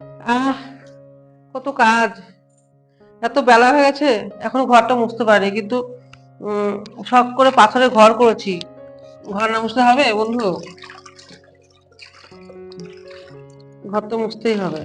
আহ, কত কাজ। এত বেলা হয়ে গেছে, এখন ঘরটা মুছতে পারি কিন্তু শখ করে পাথরে ঘর করেছি। ঘর না মুছতে হবে বন্ধু? ঘর তো মুছতেই হবে।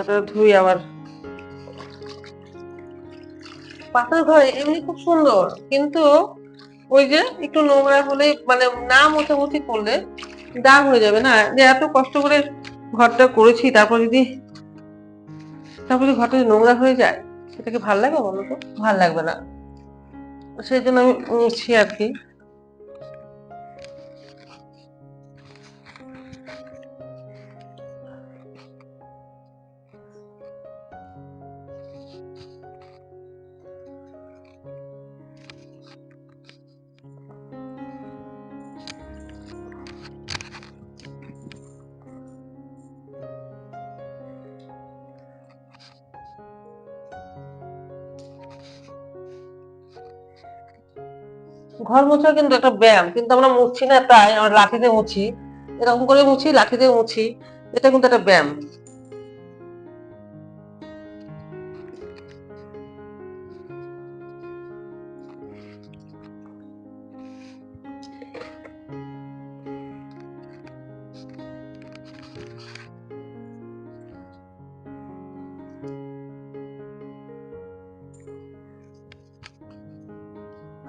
এটা ধুই আবার। পাথর ঘর এমনি খুব সুন্দর, কিন্তু ওই যে একটু নোংরা হলে মানে না মোছামুছি করলে দাগ হয়ে যাবে না? যে এত কষ্ট করে ঘরটা করেছি, তারপর যদি তারপর যদি ঘরটা নোংরা হয়ে যায় সেটাকে ভালো লাগবে বলো তো? ভালো লাগবে না। সেই জন্য আমি মুছছি আর কি। ঘর মোছা কিন্তু একটা ব্যায়াম, কিন্তু আমরা মুছছি না তাই আমরা লাঠিতে মুছি। এরকম করে মুছি লাঠিতে মুছি, এটা কিন্তু একটা ব্যায়াম।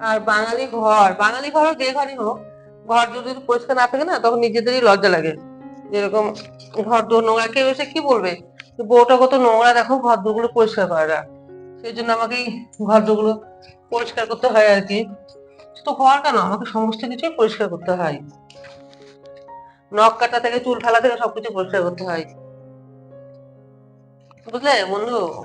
আর বাঙালি ঘর বাঙালি ঘর যে ঘরই হোক, ঘর যদি পরিষ্কার না থাকে না, তখন নিজেদেরই লজ্জা লাগে। যেরকম ঘর দোর নোংরা, কেউ এসে কি বলবে? বউটা কত নোংরা, দেখো ঘর দোরগুলো পরিষ্কার করে না সেই জন্য আমাকেই ঘর দোরগুলো পরিষ্কার করতে হয় আর কি। তো ঘর কেন? আমাকে সমস্ত কিছুই পরিষ্কার করতে হয়। নখ কাটা থেকে, চুল ফেলা থেকে সবকিছু পরিষ্কার করতে হয়। বুঝলে বন্ধু?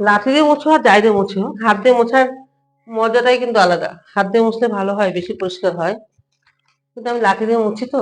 লাঠি দিয়ে মুছো আর যাই দিয়ে মুছো। হাত দিয়ে মোছার মজাটাই কিন্তু আলাদা। হাত দিয়ে মুছলে ভালো হয়, বেশি পরিষ্কার হয়। কিন্তু আমি লাঠি দিয়ে মুছি তো।